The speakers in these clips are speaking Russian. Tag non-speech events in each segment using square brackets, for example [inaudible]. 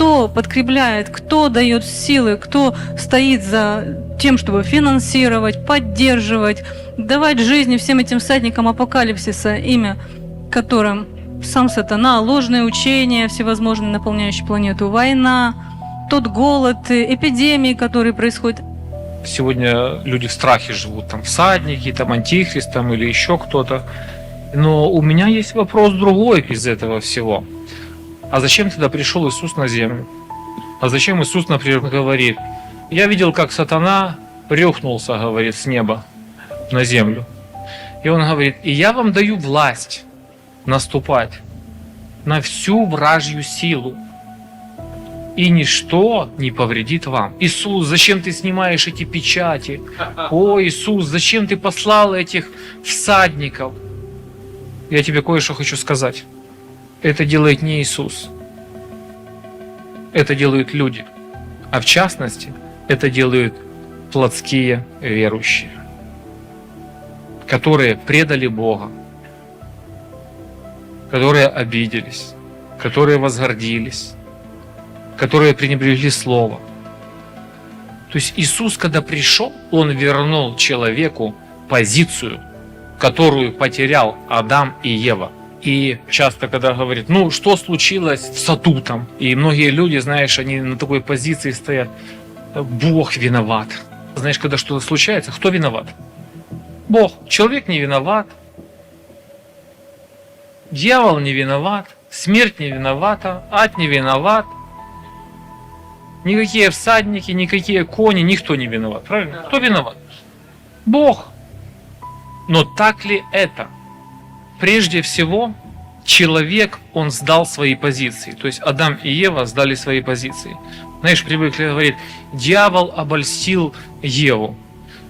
кто подкрепляет, кто дает силы, кто стоит за тем, чтобы финансировать, поддерживать, давать жизни всем этим всадникам апокалипсиса, имя которым сам сатана, ложные учения всевозможные, наполняющие планету, война, тот голод, эпидемии, которые происходят. Сегодня люди в страхе живут, там всадники, там антихрист, там или еще кто-то. Но у меня есть вопрос другой из этого всего. А зачем тогда пришел Иисус на землю? А зачем Иисус, например, говорит, я видел, как сатана рехнулся, говорит, с неба на землю. И он говорит, и я вам даю власть наступать на всю вражью силу. И ничто не повредит вам. Иисус, зачем ты снимаешь эти печати? [laughs] О, Иисус, зачем ты послал этих всадников? Я тебе кое-что хочу сказать. Это делает не Иисус. Это делают люди. А в частности, это делают плотские верующие, которые предали Бога, которые обиделись, которые возгордились, которые пренебрегли Слово. То есть Иисус, когда пришел, Он вернул человеку позицию, которую потерял Адам и Ева. И часто, когда говорит, ну, что случилось в саду там, и многие люди, знаешь, они на такой позиции стоят, Бог виноват. Знаешь, когда что-то случается, кто виноват? Бог. Человек не виноват, Дьявол не виноват, смерть не виновата, ад не виноват. Никакие всадники, никакие кони, никто не виноват. Правильно? Кто виноват? Бог. Но так ли это? Прежде всего, человек, он сдал свои позиции. То есть Адам и Ева сдали свои позиции. Знаешь, привыкли говорить, дьявол обольстил Еву.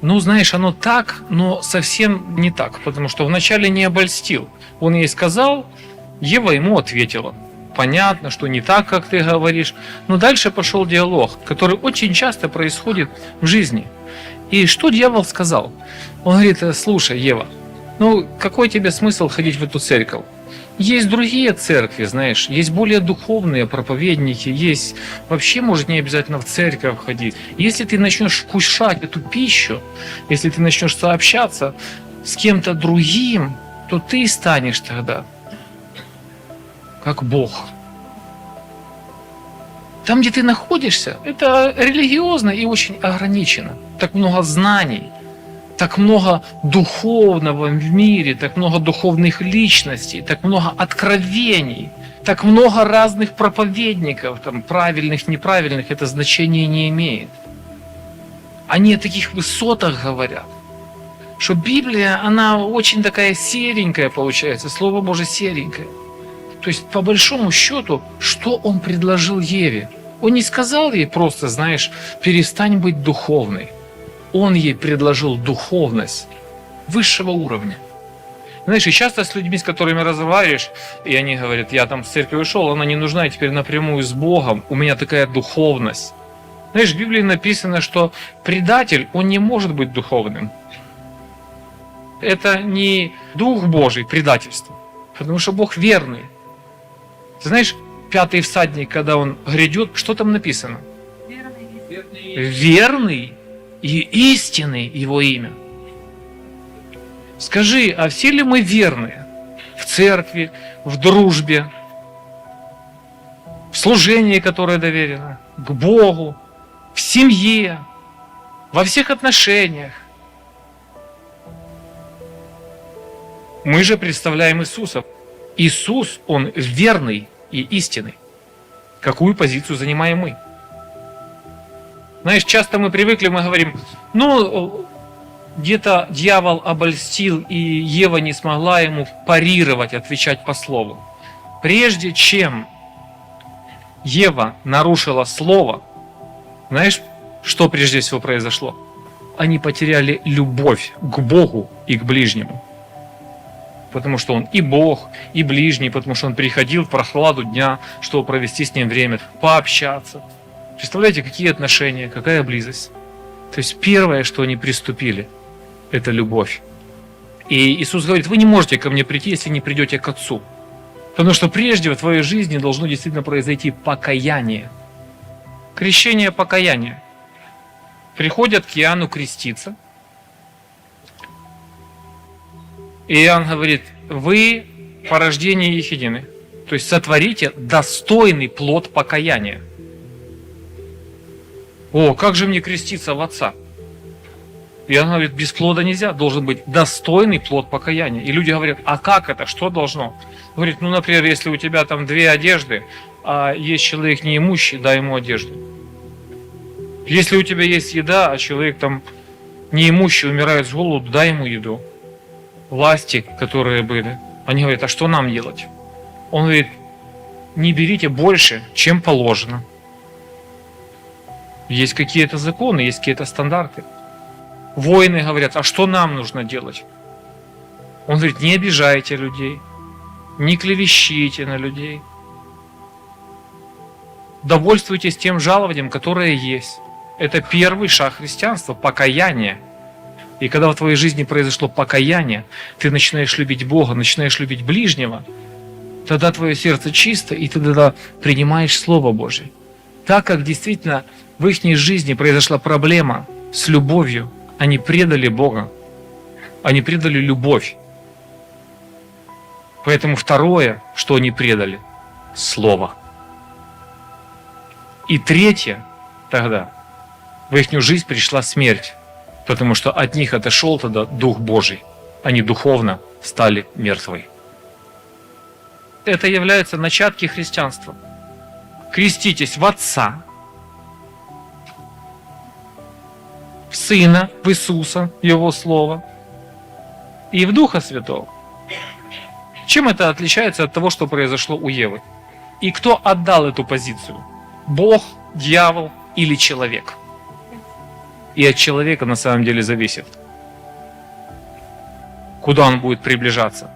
Ну, знаешь, оно так, но совсем не так, потому что вначале не обольстил. Он ей сказал, Ева ему ответила. Понятно, что не так, как ты говоришь, но дальше пошел диалог, который очень часто происходит в жизни. И что дьявол сказал? Он говорит, слушай, Ева, ну какой тебе смысл ходить в эту церковь? Есть другие церкви, знаешь, есть более духовные проповедники, есть вообще, может, не обязательно в церковь ходить. Если ты начнешь вкушать эту пищу, если ты начнешь сообщаться с кем-то другим, то ты станешь тогда как Бог. Там, где ты находишься, это религиозно и очень ограничено. Так много знаний – так много духовного в мире, так много духовных личностей, так много откровений, так много разных проповедников, там, правильных, неправильных, это значение не имеет. Они о таких высотах говорят, что Библия, она очень такая серенькая получается, Слово Божие серенькое. То есть, по большому счету, что он предложил Еве? Он не сказал ей просто, знаешь, перестань быть духовной он ей предложил духовность высшего уровня. Знаешь, и часто с людьми, с которыми разговариваешь, и они говорят, я там с церкви ушел, она не нужна, я теперь напрямую с Богом, у меня такая духовность. Знаешь, в Библии написано, что предатель, он не может быть духовным. Это не Дух Божий, предательство, потому что Бог верный. Ты знаешь, пятый всадник, когда он грядет, что там написано? Верный. Верный и истинный Его имя. Скажи, а все ли мы верны в церкви, в дружбе, в служении, которое доверено, к Богу, в семье, во всех отношениях? Мы же представляем Иисуса. Иисус, Он верный и истинный. Какую позицию занимаем мы? Знаешь, часто мы привыкли, мы говорим, ну, где-то дьявол обольстил, и Ева не смогла ему парировать, отвечать по слову. Прежде чем Ева нарушила слово, знаешь, что прежде всего произошло? Они потеряли любовь к Богу и к ближнему. Потому что он и Бог, и ближний, потому что он приходил в прохладу дня, чтобы провести с ним время, пообщаться, Представляете, какие отношения, какая близость. То есть первое, что они приступили, это любовь. И Иисус говорит, вы не можете ко мне прийти, если не придете к Отцу. Потому что прежде в твоей жизни должно действительно произойти покаяние. Крещение покаяния. Приходят к Иоанну креститься. И Иоанн говорит, вы порождение Ехидины. То есть сотворите достойный плод покаяния. О, как же мне креститься в отца? И она говорит, без плода нельзя, должен быть достойный плод покаяния. И люди говорят, а как это, что должно? Говорит, ну, например, если у тебя там две одежды, а есть человек неимущий, дай ему одежду. Если у тебя есть еда, а человек там неимущий умирает с голоду, дай ему еду. Власти, которые были, они говорят, а что нам делать? Он говорит, не берите больше, чем положено. Есть какие-то законы, есть какие-то стандарты. Воины говорят, а что нам нужно делать? Он говорит, не обижайте людей, не клевещите на людей. Довольствуйтесь тем жалованием, которое есть. Это первый шаг христианства, покаяние. И когда в твоей жизни произошло покаяние, ты начинаешь любить Бога, начинаешь любить ближнего, тогда твое сердце чисто, и ты тогда принимаешь Слово Божье. Так как действительно в их жизни произошла проблема с любовью, они предали Бога, они предали любовь. Поэтому второе, что они предали, Слово. И третье, тогда, в их жизнь пришла смерть, потому что от них отошел тогда Дух Божий. Они духовно стали мертвы. Это является начатки христианства. Креститесь в Отца, в Сына, в Иисуса, Его Слово, и в Духа Святого. Чем это отличается от того, что произошло у Евы? И кто отдал эту позицию? Бог, дьявол или человек? И от человека на самом деле зависит, куда он будет приближаться.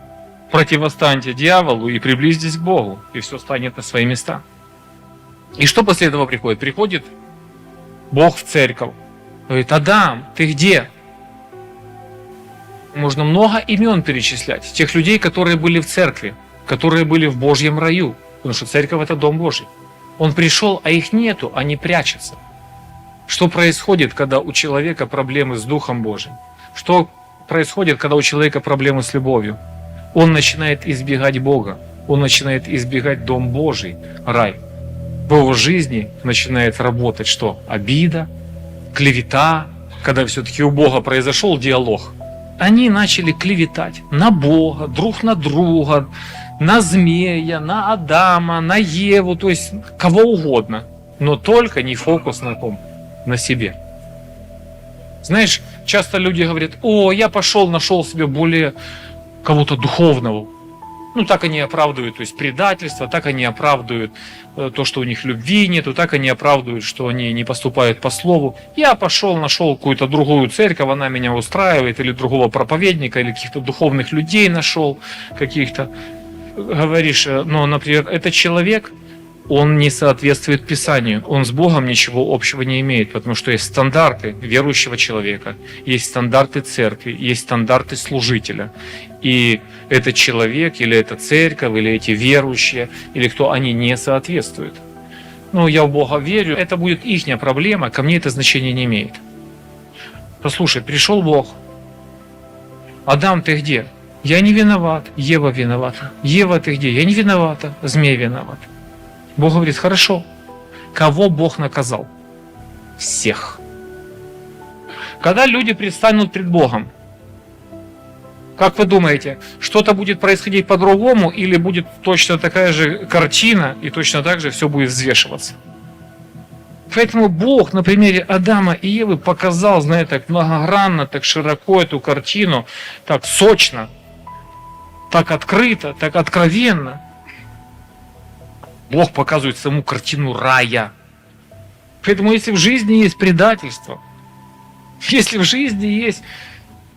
Противостаньте дьяволу и приблизьтесь к Богу, и все станет на свои места. И что после этого приходит? Приходит Бог в церковь. Говорит, Адам, ты где? Можно много имен перечислять. Тех людей, которые были в церкви, которые были в Божьем раю. Потому что церковь это дом Божий. Он пришел, а их нету, они прячутся. Что происходит, когда у человека проблемы с Духом Божьим? Что происходит, когда у человека проблемы с любовью? Он начинает избегать Бога, он начинает избегать Дом Божий, рай. В его жизни начинает работать что? Обида, клевета, когда все-таки у Бога произошел диалог. Они начали клеветать на Бога, друг на друга, на змея, на Адама, на Еву, то есть кого угодно. Но только не фокус на том, на себе. Знаешь, часто люди говорят, о, я пошел, нашел себе более кого-то духовного. Ну, так они оправдывают, то есть предательство, так они оправдывают э, то, что у них любви нету, так они оправдывают, что они не поступают по слову. Я пошел, нашел какую-то другую церковь, она меня устраивает, или другого проповедника, или каких-то духовных людей нашел, каких-то. Говоришь, э, ну, например, этот человек, он не соответствует Писанию, он с Богом ничего общего не имеет, потому что есть стандарты верующего человека, есть стандарты церкви, есть стандарты служителя. И этот человек, или эта церковь, или эти верующие, или кто, они не соответствуют. Ну, я в Бога верю, это будет их проблема, ко мне это значение не имеет. Послушай, пришел Бог. Адам, ты где? Я не виноват. Ева виновата. Ева, ты где? Я не виновата. Змей виноват. Бог говорит, хорошо. Кого Бог наказал? Всех. Когда люди предстанут пред Богом, как вы думаете, что-то будет происходить по-другому или будет точно такая же картина и точно так же все будет взвешиваться? Поэтому Бог на примере Адама и Евы показал, знаете, так многогранно, так широко эту картину, так сочно, так открыто, так откровенно. Бог показывает саму картину рая. Поэтому если в жизни есть предательство, [laughs] если в жизни есть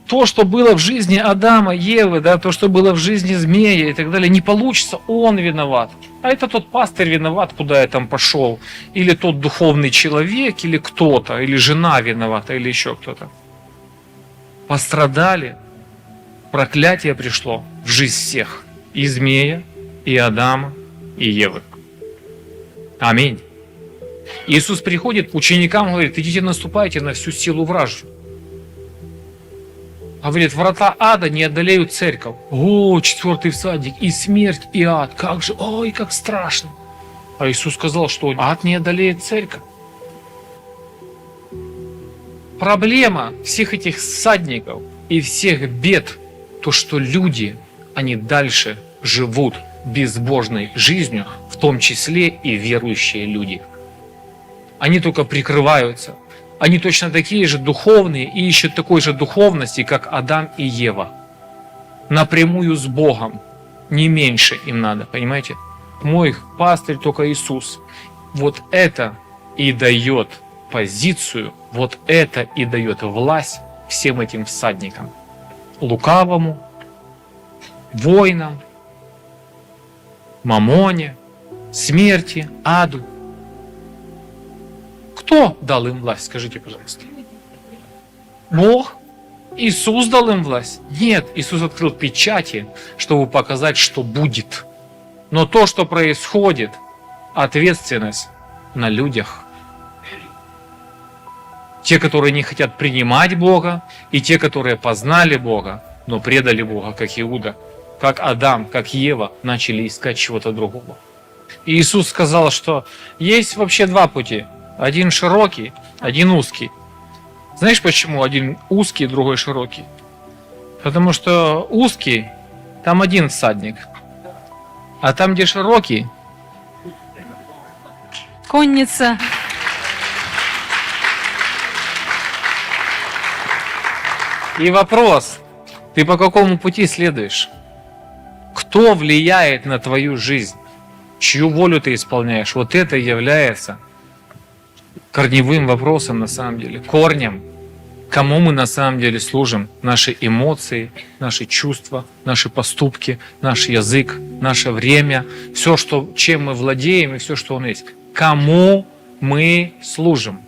то, что было в жизни Адама, Евы, да, то, что было в жизни змея и так далее, не получится, он виноват. А это тот пастырь виноват, куда я там пошел. Или тот духовный человек, или кто-то, или жена виновата, или еще кто-то. Пострадали, проклятие пришло в жизнь всех. И змея, и Адама, и Евы. Аминь. Иисус приходит к ученикам говорит, идите наступайте на всю силу вражью. Говорит, врата ада не одолеют церковь. О, четвертый всадник, и смерть, и ад. Как же, ой, как страшно. А Иисус сказал, что ад не одолеет церковь. Проблема всех этих всадников и всех бед, то, что люди, они дальше живут безбожной жизнью, в том числе и верующие люди. Они только прикрываются. Они точно такие же духовные и ищут такой же духовности, как Адам и Ева. Напрямую с Богом. Не меньше им надо, понимаете? Мой пастырь только Иисус. Вот это и дает позицию, вот это и дает власть всем этим всадникам. Лукавому, воинам, мамоне, смерти, аду. Кто дал им власть, скажите, пожалуйста? Бог? Иисус дал им власть? Нет, Иисус открыл печати, чтобы показать, что будет. Но то, что происходит, ответственность на людях. Те, которые не хотят принимать Бога, и те, которые познали Бога, но предали Бога, как Иуда, как Адам, как Ева, начали искать чего-то другого. Иисус сказал, что есть вообще два пути. Один широкий, один узкий. Знаешь почему один узкий, другой широкий? Потому что узкий, там один всадник. А там, где широкий, Конница. И вопрос, ты по какому пути следуешь? Кто влияет на твою жизнь? Чью волю ты исполняешь? Вот это является корневым вопросом на самом деле, корнем. Кому мы на самом деле служим? Наши эмоции, наши чувства, наши поступки, наш язык, наше время, все, что, чем мы владеем и все, что нас есть. Кому мы служим?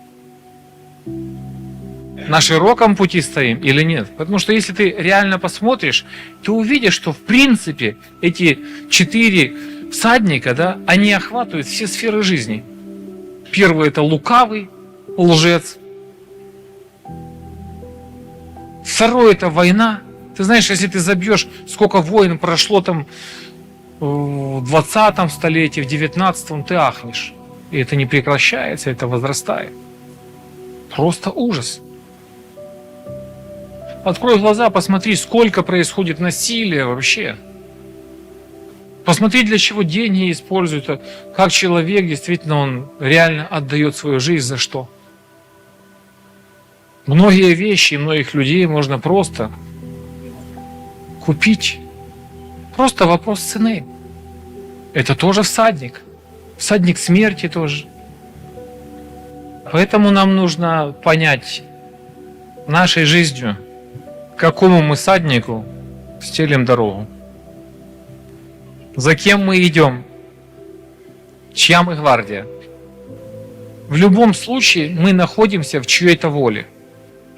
на широком пути стоим или нет. Потому что если ты реально посмотришь, ты увидишь, что в принципе эти четыре всадника, да, они охватывают все сферы жизни. Первый это лукавый, лжец. Второй это война. Ты знаешь, если ты забьешь, сколько войн прошло там в 20 столетии, в 19 ты ахнешь. И это не прекращается, это возрастает. Просто ужас. Открой глаза, посмотри, сколько происходит насилия вообще. Посмотри, для чего деньги используют, как человек действительно он реально отдает свою жизнь за что. Многие вещи, многих людей можно просто купить. Просто вопрос цены. Это тоже всадник. Всадник смерти тоже. Поэтому нам нужно понять нашей жизнью, какому мы саднику стелим дорогу? За кем мы идем? Чья мы гвардия? В любом случае мы находимся в чьей-то воле.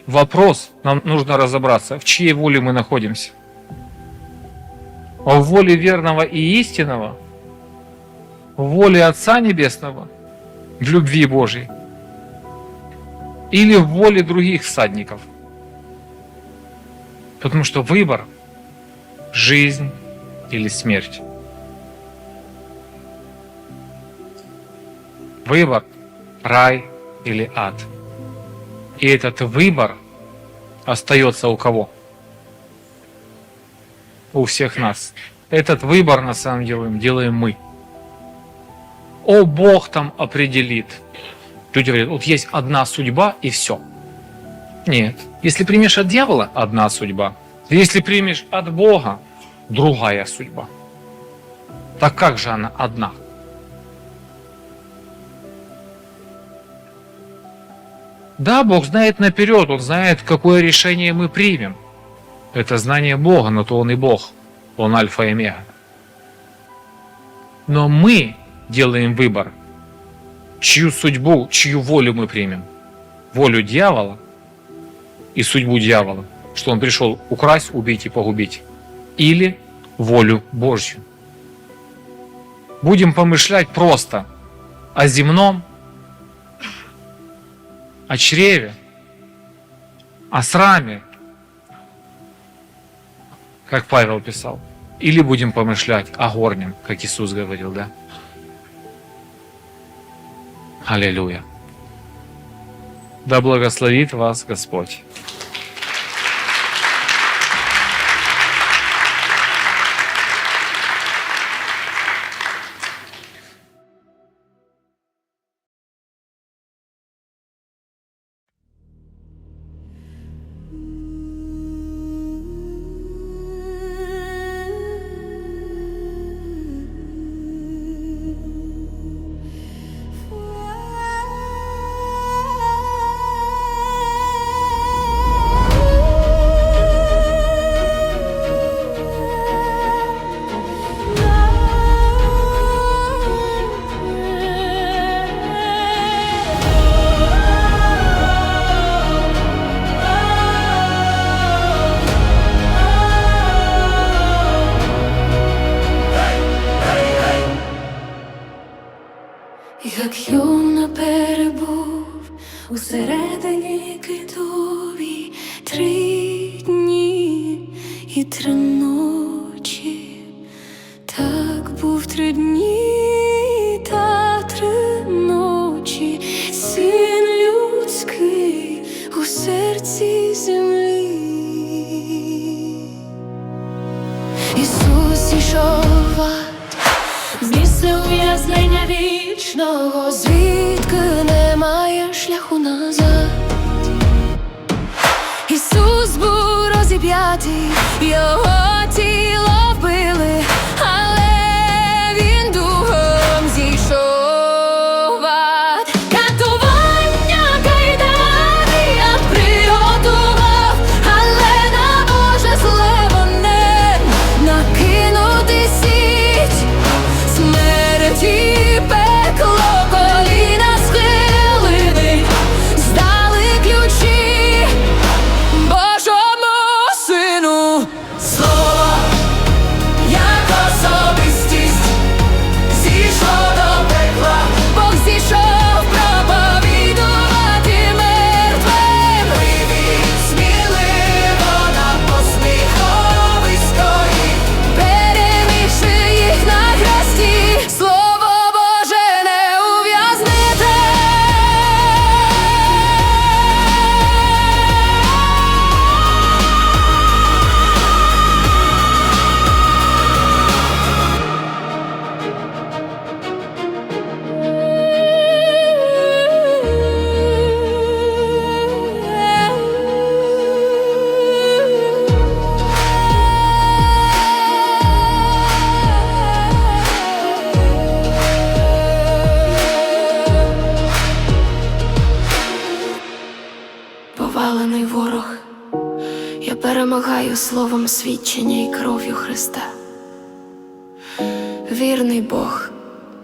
Вопрос, нам нужно разобраться, в чьей воле мы находимся. В воле верного и истинного, в воле Отца Небесного, в любви Божьей, или в воле других всадников – Потому что выбор – жизнь или смерть. Выбор – рай или ад. И этот выбор остается у кого? У всех нас. Этот выбор, на самом деле, делаем мы. О, Бог там определит. Люди говорят, вот есть одна судьба и все – нет. Если примешь от дьявола, одна судьба. Если примешь от Бога, другая судьба. Так как же она одна? Да, Бог знает наперед, Он знает, какое решение мы примем. Это знание Бога, но то Он и Бог. Он альфа и омега. Но мы делаем выбор, чью судьбу, чью волю мы примем. Волю дьявола и судьбу дьявола, что он пришел украсть, убить и погубить. Или волю Божью. Будем помышлять просто о земном, о чреве, о сраме, как Павел писал. Или будем помышлять о горнем, как Иисус говорил, да? Аллилуйя. Да благословит вас Господь. рідного, звідки немає шляху назад. Ісус був розіп'ятий. Його нам свідчення і кров'ю Христа. Вірний Бог,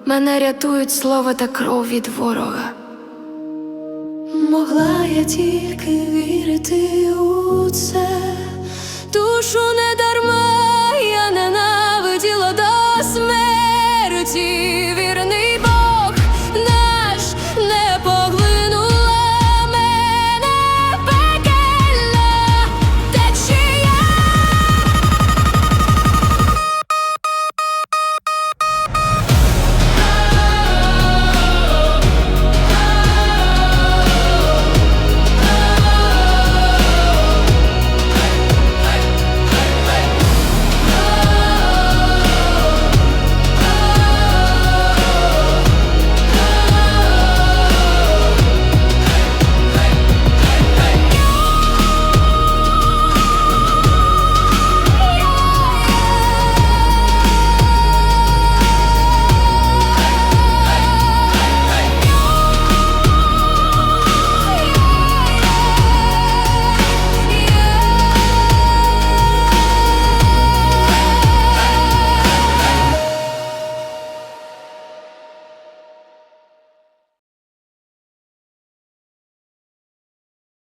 мене рятують слово та кров від ворога. Могла я тільки